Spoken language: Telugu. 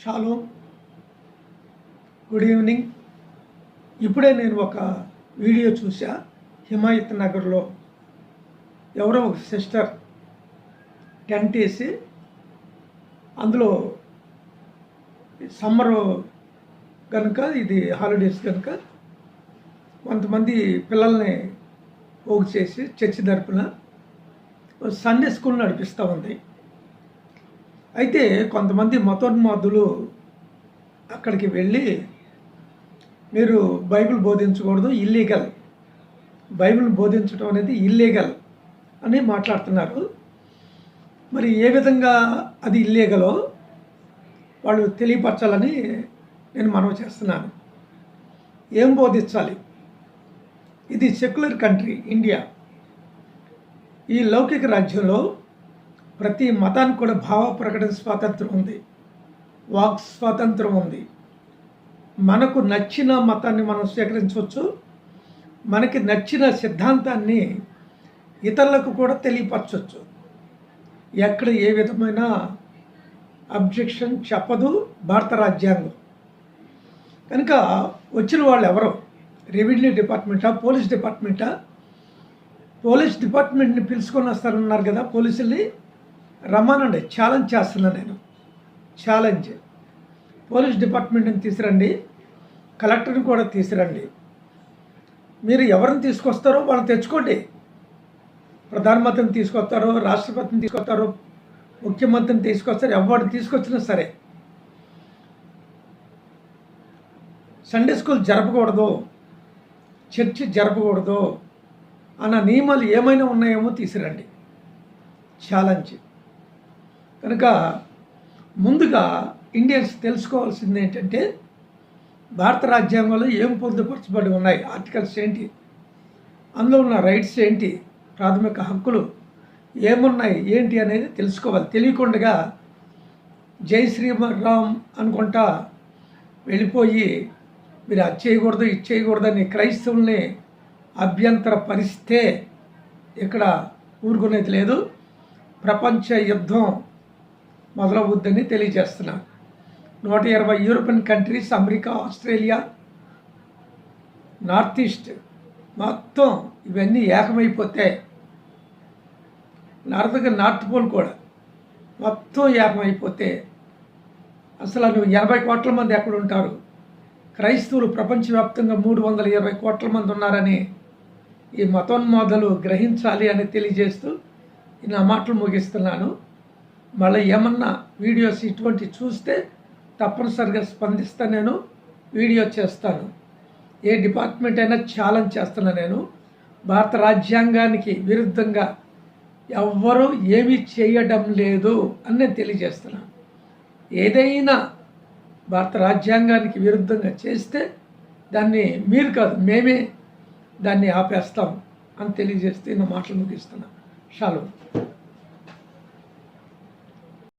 Shallow good evening. ఇప్పుడే నేను ఒక వీడియో చూసా హిమాయత్ నగర్లో. ఎవరో ఒక సిస్టర్ టెంట్ వేసి అందులో సమ్మర్ కనుక ఇది హాలిడేస్ కనుక కొంతమంది పిల్లల్ని పోగు చేసి చర్చి తరపున సండే స్కూల్ నడిపిస్తూ ఉంది. అయితే కొంతమంది మతోన్మాదులు అక్కడికి వెళ్ళి మీరు బైబిల్ బోధించకూడదు ఇల్లీగల్ బైబిల్ బోధించడం అనేది ఇల్లీగల్ అని మాట్లాడుతున్నారు. మరి ఏ విధంగా అది ఇల్లీగలో వాళ్ళు తెలియపరచాలని నేను మనవి చేస్తున్నాను. ఏం బోధించాలి? ఇది సెక్యులర్ కంట్రీ ఇండియా. ఈ లౌకిక రాజ్యంలో ప్రతి మతానికి కూడా భావ ప్రకటన స్వాతంత్రం ఉంది. వాక్ స్వాతంత్రం ఉంది. మనకు నచ్చిన మతాన్ని మనం స్వీకరించవచ్చు. మనకి నచ్చిన సిద్ధాంతాన్ని ఇతరులకు కూడా తెలియపరచవచ్చు. ఎక్కడ ఏ విధమైన అబ్జెక్షన్ చెప్పదు భారత రాజ్యాంగం. కనుక వచ్చిన వాళ్ళు ఎవరు? రెవెన్యూ డిపార్ట్మెంటా పోలీస్ డిపార్ట్మెంటా? పోలీస్ డిపార్ట్మెంట్ని పిలుచుకొని వస్తారన్నారు కదా పోలీసుల్ని. రమ్మనండి ఛాలెంజ్ చేస్తున్నా నేను. ఛాలెంజ్ పోలీస్ డిపార్ట్మెంట్ని తీసురండి కలెక్టర్ని కూడా తీసురండి మీరు ఎవరిని తీసుకొస్తారో వాళ్ళని తెచ్చుకోండి. ప్రధానమంత్రిని తీసుకొస్తారో రాష్ట్రపతిని తీసుకొస్తారో ముఖ్యమంత్రిని తీసుకొస్తారు ఎవరిని తీసుకొచ్చినా సరే. సండే స్కూల్ జరపకూడదు చర్చి జరపకూడదు అన్న నియమాలు ఏమైనా ఉన్నాయేమో తీసురండి ఛాలెంజ్ కనుక ముందుగా ఇండియన్స్ తెలుసుకోవాల్సింది ఏంటంటే భారత రాజ్యాంగంలో ఏం పొందుపరచబడి ఉన్నాయి? ఆర్టికల్స్ ఏంటి? అందులో ఉన్న రైట్స్ ఏంటి? ప్రాథమిక హక్కులు ఏమున్నాయి? ఏంటి అనేది తెలుసుకోవాలి. తెలియకుండా జై శ్రీరామ్ అనుకుంటా వెళ్ళిపోయి మీరు అది చేయకూడదు ఇది చేయకూడదని క్రైస్తవుల్ని అభ్యంతర పరిస్తే ఇక్కడ ఊరుకునేది లేదు. ప్రపంచ యుద్ధం మొదలవుద్దని తెలియజేస్తున్నాను. నూట ఇరవై European countries America Australia north east మొత్తం ఇవన్నీ ఏకమైపోతే నార్త్గా నార్త్ పోల్ కూడా మొత్తం ఏకమైపోతే అసలు నువ్వు ఎనభై కోట్ల మంది ఎక్కడ ఉంటారు? క్రైస్తవులు ప్రపంచవ్యాప్తంగా మూడు వందల ఇరవై కోట్ల మంది ఉన్నారని ఈ మతోన్మాదాలు గ్రహించాలి అని తెలియజేస్తూ నా మాటలు ముగిస్తున్నాను. మళ్ళీ ఏమన్నా వీడియోస్ ఇటువంటి చూస్తే తప్పనిసరిగా స్పందిస్తా నేను వీడియో చేస్తాను. ఏ డిపార్ట్మెంట్ అయినా ఛాలెంజ్ చేస్తున్నా నేను. భారత రాజ్యాంగానికి విరుద్ధంగా ఎవ్వరూ ఏమీ చేయడం లేదు అని నేను తెలియజేస్తున్నాను ఏదైనా భారత రాజ్యాంగానికి విరుద్ధంగా చేస్తే దాన్ని మీరు కాదు మేమే దాన్ని ఆపేస్తాం అని తెలియజేస్తే నా మాటలు ముగిస్తున్నాను షాలు.